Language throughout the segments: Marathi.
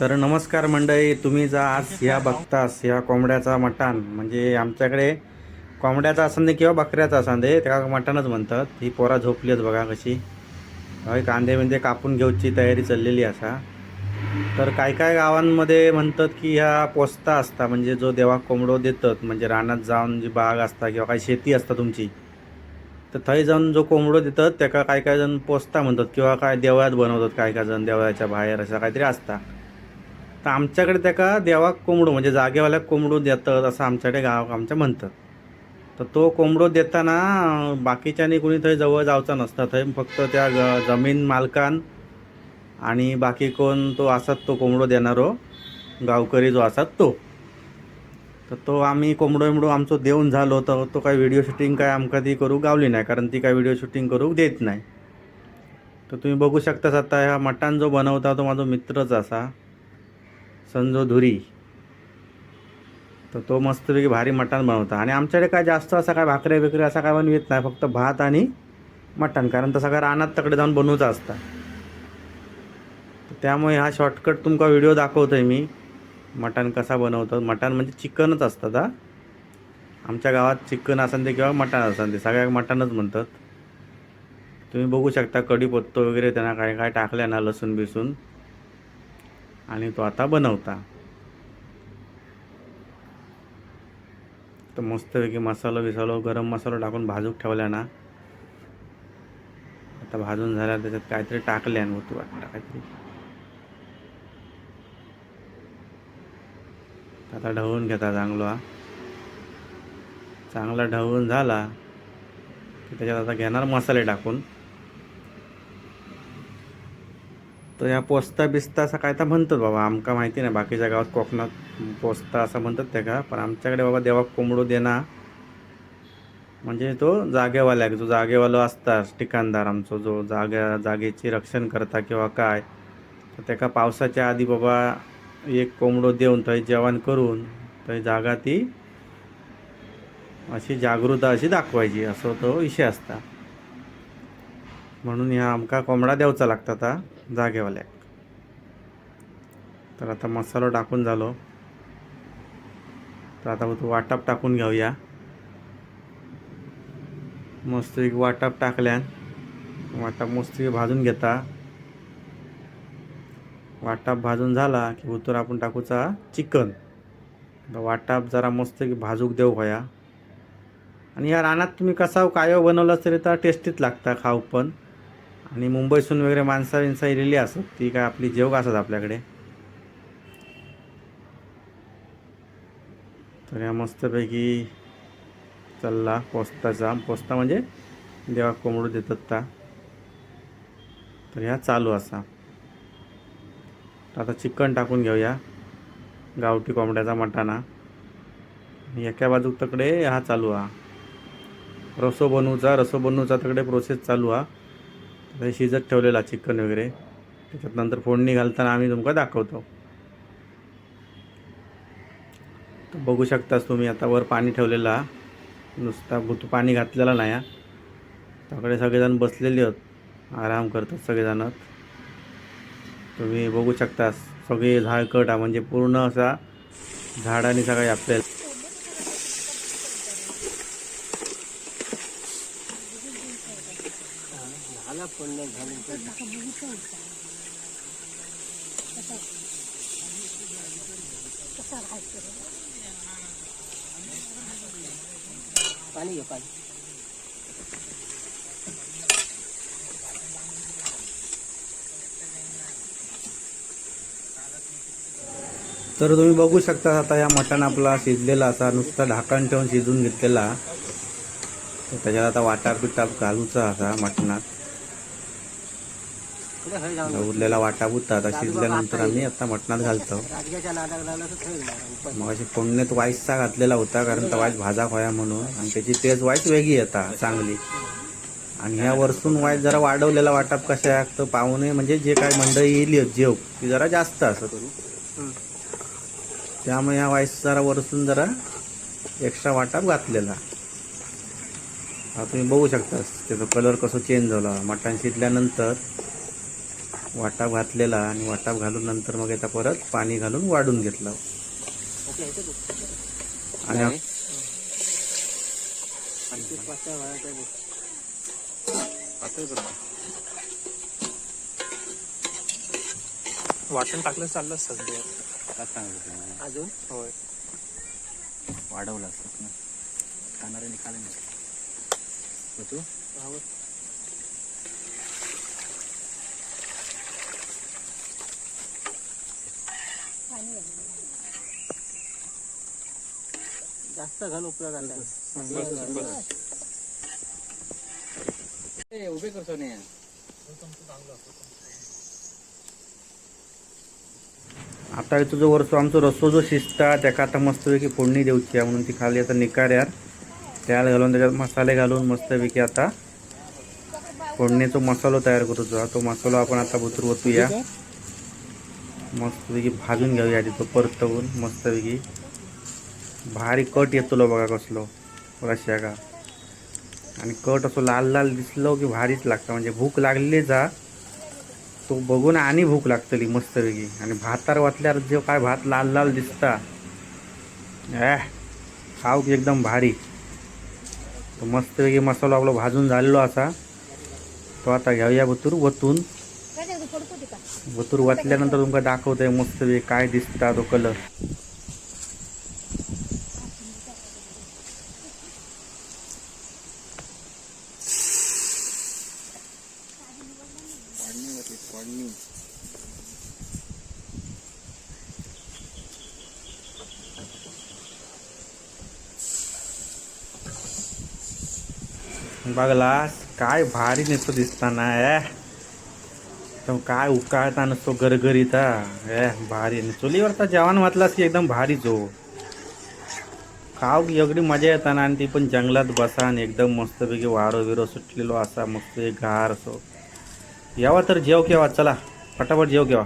तर नमस्कार मंडळी तुम्ही जा आज ह्या बघतास ह्या कोंबड्याचा मटण. म्हणजे आमच्याकडे कोंबड्याचा असं किंवा बकऱ्याचा असं दे त्याला मटणच म्हणतात. ही पोरा झोपली आहेत बघा कशी. हय कांदे म्हणजे कापून घेऊची तयारी चाललेली असा. तर काय काय गावांमध्ये म्हणतात की ह्या पोस्ता असता म्हणजे जो देवा कोंबडो देतात म्हणजे रानात जाऊन जी बाग असता किंवा काही शेती असता तुमची तर थंय जाऊन जो कोंबडो देतात त्याका काय काय जण पोसता म्हणतात किंवा काय देवळात बनवतात काय काय जण देवळाच्या बाहेर असं काहीतरी असता तर आमच्याकडे त्याका देवाक कोंबडो म्हणजे जागेवाल्याक कोंबडो देतात असं आमच्याकडे गाव आमच्या म्हणतात. तर तो कोंबडो देताना बाकीच्यानी बाकीच्यांनी कोणी थंय जवळ जावचा नसता. थंय फक्त त्या ग- जमीन मालकान आणि बाकी कोण तो असत तो कोंबडो देणारो गावकरी जो असत तो. तर तो आम्ही कोंबडो इमडो आमचं देऊन झालो तर तो काय व्हिडिओ शूटिंग काय आमका ती करू गावली नाही कारण ती काय व्हिडिओ शूटिंग करू देत नाही. तर तुम्ही बघू शकताच आता ह्या मटण जो बनवता तो माझा मित्रच असा संजो धुरी. तर तो मस्तपैकी भारी मटण बनवता. आणि आमच्याकडे काय जास्त असा काय भाकरे बिकरे असा काय बनवित नाही फक्त भात आणि मटण. कारण तसा काय रानात तकडे जाऊन बनवचा असता. तर त्यामुळे हा शॉर्टकट तुमका व्हिडिओ दाखवतोय मी. मटण कसा बनवतात? मटण म्हणजे चिकनच असतात हा. आमच्या गावात चिकन असन ते किंवा मटण असन ते सगळ्या मटणच म्हणतात. तुम्ही बघू शकता कढीपत्तो वगैरे त्यांना काय काय टाकल्या ना लसूण बिसून. आणि तो आता बनवता. तर मस्तपैकी मसाला बिसालो गरम मसाला टाकून भाजूक ठेवल्या ना. आता भाजून झाल्या त्याच्यात काहीतरी टाकल्या होती वाटतं काहीतरी. आता ढवळून घेता चांगला. चांगला ढवळून झाला की त्याच्यात आता घेणार मसाले टाकून. तर या पोस्ता बिस्ता असं काय तर म्हणतात बाबा आमका माहिती नाही बाकीच्या गावात कोकणात पोस्ता असं म्हणतात त्या का पण आमच्याकडे बाबा देवा कोंबडू देना. म्हणजे तो जागेवाल्याक जो जागेवालो असता ठिकाणदार आमचो जो जाग्या जागेची रक्षण करता किंवा काय तर त्याका पावसाच्या आधी बाबा एक कोंबडो देऊन थंय जेवण करून थंय जागा ती अशी जागृता अशी दाखवायची. असो तो विषय असता. म्हणून ह्या आमका कोंबडा देवचा लागता आता जागेवाल्याक. तर आता मसालो टाकून झालो. तर आता तू वाटप टाकून घेऊया. मस्त एक वाटप टाकल्यान वाटप मस्त भाजून घेता. वाटाप भाजून झाला की उतर आपण टाकूचा चिकन. वाटाप जरा मस्त की भाजूक देऊ होया. आणि या रानात तुम्ही कसा हो, काय हो बनवलं तरी तर टेस्टीच लागता खाऊ पण. आणि मुंबईसून वगैरे माणसं विणसा इलेली असत ती काय आपली जेवग असत आपल्याकडे. तर या मस्तपैकी चालला पोस्ताचा. पोस्ता म्हणजे देवा कोंबडू देतात ता. तर ह्या चालू असा. तर आता चिकन टाकून घेऊया. गावठी कोंबड्याचा मटाणा. एका बाजूक तकडे हा चालू हा. रसो बनवूचा रसो बनवूचा तकडे प्रोसेस चालू हा. तर शिजत ठेवलेला चिकन वगैरे. त्याच्यात नंतर फोडणी घालताना आम्ही तुमका दाखवतो. तर बघू शकताच तुम्ही आता वर पाणी ठेवलेला नुसता भूत पाणी घातलेला नाही हा. त्याकडे सगळेजण बसलेले आहेत. आराम करतात सगळेजण. तुम्ही बघू शकता सगळे झाड कटा म्हणजे पूर्ण असा झाडाने सगळे आपल्याला पाणी. तर तुम्ही बघू शकता आता या मटण आपला शिजलेला असा नुसता ढाकण ठेवून शिजून घेतलेला. तर त्याच्यात आता वाटाप बिटाप घालूचा असा मटणात. उरलेला वाटाप होता आता शिजल्यानंतर आम्ही आता मटणात घालतो. मग अशी फोडण्यात वाईसचा घातलेला होता कारण तर वाईस भाजा खोया म्हणून. आणि त्याची टेस्ट वाईस वेगळी येता चांगली. आणि ह्या वरसून वाईस जरा वाढवलेला वाटाप कशा तर पाहुणे म्हणजे जे काय मंडळी येईल जेव ती जरा जास्त असं करू. त्यामुळे ह्या वाईस जरा वरसून जरा एक्स्ट्रा वाटाप घातलेला. हा तुम्ही बघू शकता त्याचा कलर कसं चेंज झाला. मटण शिजल्यानंतर वाटाप घातलेला आणि वाटाप घालून नंतर मग आता परत पाणी घालून वाढून घेतलं. आणि वाटण टाकलं चाललं सध्या. अजून? होय. वाढवलं असतात ना. खाणाऱ्याने खाल्लं नाही तू. जास्त घाल उपयोग आला उभे करतो नाही आता इथं जो वरचो आमचो रस्सो जो शिजता त्याका आता मस्तपैकी फोडणी देऊची आहे म्हणून ती खाली आता निकाऱ्यार त्याला घालून त्याच्यात मसाले घालून मस्तपैकी आता फोडणीचा मसालो तयार करूचो हा तो मसालो आपण आता भुतूर ओतूया मस्तपैकी भाजून घेऊया आधी तो परतवून मस्तपैकी. भारी कट येतलो बघा कसलो रश्या का आणि कट असो लाल लाल दिसलो की भारीच लागतं. म्हणजे भूक लागली जा तो बघून आणि भूक लागतली मस्तपैकी. आणि भातार वाचल्यावर जो काय भात लाल लाल दिसता. ॲ खाऊ की एकदम भारी. तो मस्तपैकी मसाला आपला भाजून झालेलो असा. तो आता घेऊया बतूर वतून. बतूर वतल्यानंतर तुमका दाखवतोय मस्तपैकी काय दिसता तो कलर फोडणी बघलास काय भारी नेतो दिसताना ए. तो काय उकाळता नसतो गरगरीता ए भारी. चुलीवरचा जेवण म्हटलास की एकदम भारी जो. खाऊ एवढी मजा येताना आणि ती पण जंगलात बसा आणि एकदम मस्तपैकी वारो बिरो सुटलेलो असा मस्त एक गार असो. यावा तर जेव केव्हा चला. फटाफट जेव केव्हा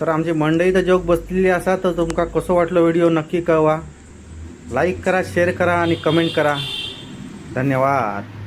तर आमची मंडळी तर जेवक बसलेली असा तर तुमका कसं वाटलं व्हिडिओ नक्की कळवा. लाईक करा शेअर करा आणि कमेंट करा. धन्यवाद.